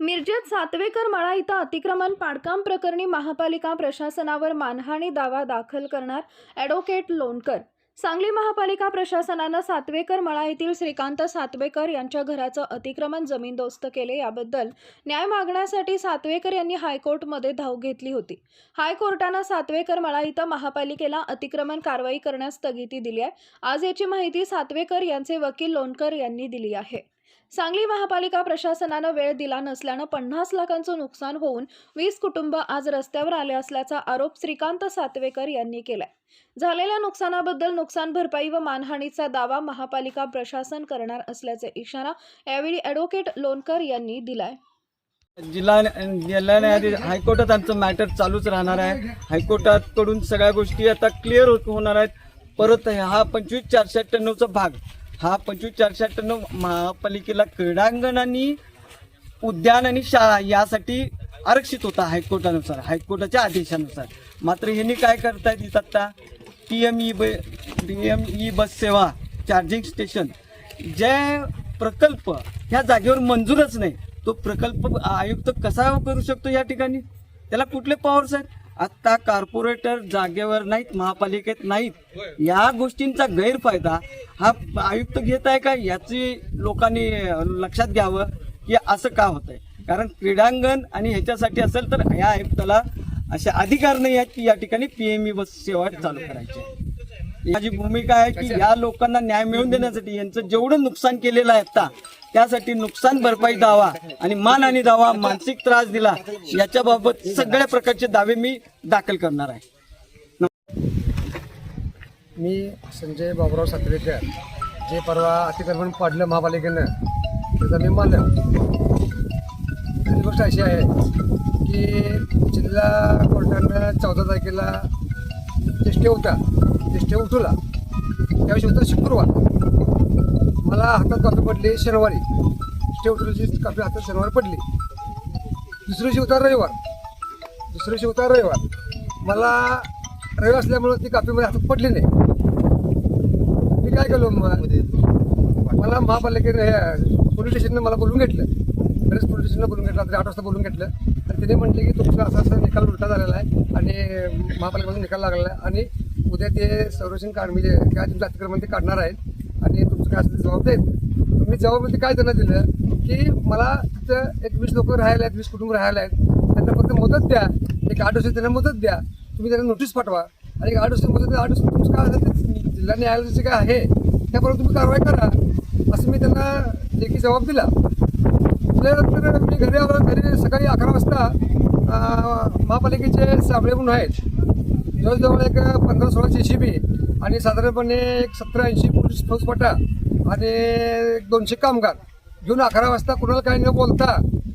मिरजेत सातवेकर मळा इथं अतिक्रमण पाडकाम प्रकरणी महापालिका प्रशासनावर मानहानी दावा दाखल करणार ॲडव्होकेट लोणकर. सांगली महापालिका प्रशासनानं सातवेकर मळा येथील श्रीकांत सातवेकर यांच्या घराचं अतिक्रमण जमीनदोस्त केले याबद्दल न्याय मागण्यासाठी सातवेकर यांनी हायकोर्टमध्ये धाव घेतली होती. हायकोर्टानं सातवेकर मळा इथं महापालिकेला अतिक्रमण कारवाई करण्यास स्थगिती दिली आहे. आज याची माहिती सातवेकर यांचे वकील लोणकर यांनी दिली आहे. सांगली महापालिका प्रशासनानं वेळ दिला नसल्यानं पन्नास लाखांचं नुकसान होऊन वीस कुटुंब आज रस्त्यावर आले असल्याचा आरोप श्रीकांत सातवेकर यांनी केलाय. झालेल्या नुकसानाबद्दल नुकसान भरपाई व मानहानीचा दावा महापालिका प्रशासन करणार असल्याचा इशारा यावेळी ॲडव्होकेट लोणकर यांनी दिलाय. जिल्हा जिल्हा न्यायाधीश हायकोर्टात आमचं मॅटर चालूच राहणार आहे. हायकोर्टाकडून सगळ्या गोष्टी आता क्लिअर होत होणार आहेत. परत हा पंचवीस चारशे अठ्ठ्याण्णवचा भाग हा पंचवीस चारशे अठ्ठ्याण्णव महापालिकेला क्रीडांगण आणि उद्यान आणि शाळा यासाठी आरक्षित होता हायकोर्टानुसार हायकोर्टाच्या आदेशानुसार. मात्र ह्यांनी काय करतायत इथं आत्ता पी एम ई ब पी एम ई बस सेवा चार्जिंग स्टेशन जे प्रकल्प ह्या जागेवर मंजूरच नाही तो प्रकल्प आयुक्त कसा करू शकतो या ठिकाणी? त्याला कुठले पॉवर्स आहेत? आत्ता कॉर्पोरेटर जागेवर नाहीत महापालिकेत नाहीत. या गोष्टींचा गैरफायदा हा आयुक्त घेत आहे का याची लोकांनी लक्षात घ्यावं की असं का होत आहे कारण क्रीडांगण आणि ह्याच्यासाठी असेल तर या आयुक्ताला असे अधिकार नाही आहेत की या ठिकाणी पीएमई बस सेवा चालू करायची माझी भूमिका आहे की या लोकांना न्याय मिळवून देण्यासाठी यांचं जेवढं नुकसान केलेलं आहे आता त्यासाठी नुकसान भरपाई दावा आणि मान आणि दावा मानसिक त्रास दिला याच्याबाबत सगळ्या प्रकारचे दावे मी दाखल करणार आहे. मी संजय बाबुराव सातवेकर जे परवा अतिक्रमण पाडलं महापालिकेनं त्याचा मी दुसरी गोष्ट अशी आहे की जिल्हा कोर्टानं चौदा तारखेला जे स्टे उठवला त्याविषयी होता शुक्रवार. मला हातात कॉपी पडली शनिवारी. स्टे उठवल्याची कॉपी हातात शनिवारी पडली. दुसऱ्या दिवशी होता रविवार. दुसऱ्या दिवशी होता रविवार. मला रविवार असल्यामुळं ती कॉपी माझ्या हातात पडली नाही. मी काय केलो मला महापालिकेने पोलीस स्टेशननं मला बोलून घेतलं. बरेच पोलीस स्टेशनला बोलून घेतलं. रात्री आठ वाजता बोलून घेतलं. आणि तिने म्हटले की तुमचा असा असा निकाल उलटा झालेला आहे. आणि महापालिकेपासून निकाल लागलेला आहे. आणि उद्या ते संरक्षण काढ म्हणजे काय तुमचं अतिक्रमण ते काढणार आहेत आणि तुमचं काय असेल ते जबाब देत. मी जबाबमध्ये काय त्यांना दिलं की मला तिथं एक वीस लोक राहायला आहेत वीस कुटुंब राहायला आहेत त्यांना फक्त मदत द्या. एक आठ वर्ष त्यांना मदत द्या. तुम्ही त्यांना नोटीस पाठवा. आणि एक आठ वर्ष मदत आठ वर्ष तुमचं काय असेल ते जिल्हा न्यायालयाचं काय आहे त्याबरोबर तुम्ही कारवाई करा. असं मी त्यांना लेखी जबाब दिला. त्यानंतर मी घरी आलो. घरी सकाळी अकरा वाजता महापालिकेचे साबळे म्हणून आहेत. जवळजवळ एक पंधरा सोळा जी बी आणि साधारणपणे एक सतरा ऐंशी पोलीस फौजफाटा आणि एक दोनशे कामगार. घेऊन अकरा वाजता कुणाला काही न बोलता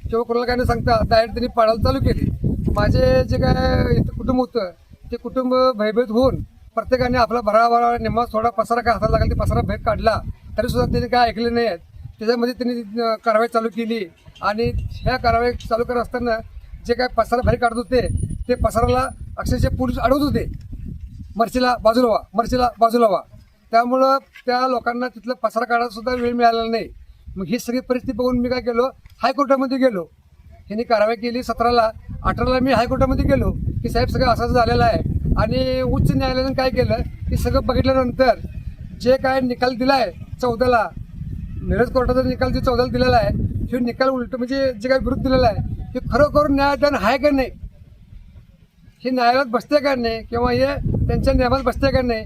किंवा कुणाला काही न सांगता डायरेक्ट त्यांनी पाडायला चालू केली. माझे जे काय इथं कुटुंब होतं ते कुटुंब भयभीत होऊन प्रत्येकाने आपला भराभरा निम्मा थोडा पसारा काय हाताला लागला ते पसारा भेट काढला. तरी सुद्धा त्यांनी काय ऐकले नाही आहेत. त्याच्यामध्ये त्यांनी कारवाई चालू केली आणि ह्या कारवाई चालू करत असताना जे काय पसारा बाहेर काढत होते ते पसाराला अक्षरशः पोलीस अडवत होते. मर्चीला बाजूला व्हा मर्चीला बाजूला व्हा. त्यामुळं त्या लोकांना तिथलं पसारा काढायला सुद्धा वेळ मिळालेला नाही. मग ही सगळी परिस्थिती बघून मी काय केलो हायकोर्टामध्ये गेलो. ह्यांनी कारवाई केली सतराला. अठराला मी हायकोर्टामध्ये गेलो की साहेब सगळं असं झालेलं आहे. आणि उच्च न्यायालयानं काय केलं की सगळं बघितल्यानंतर जे काय निकाल दिला आहे चौदाला मिरज कोर्टाचा निकाल जे चौदाला दिलेला आहे हे निकाल उलट म्हणजे जे काय विरुद्ध दिलेला आहे हे खरोखर न्यायदान आहे का नाही? हे न्यायालयात बसते करणे किंवा हे त्यांच्या नियमात बसते करणे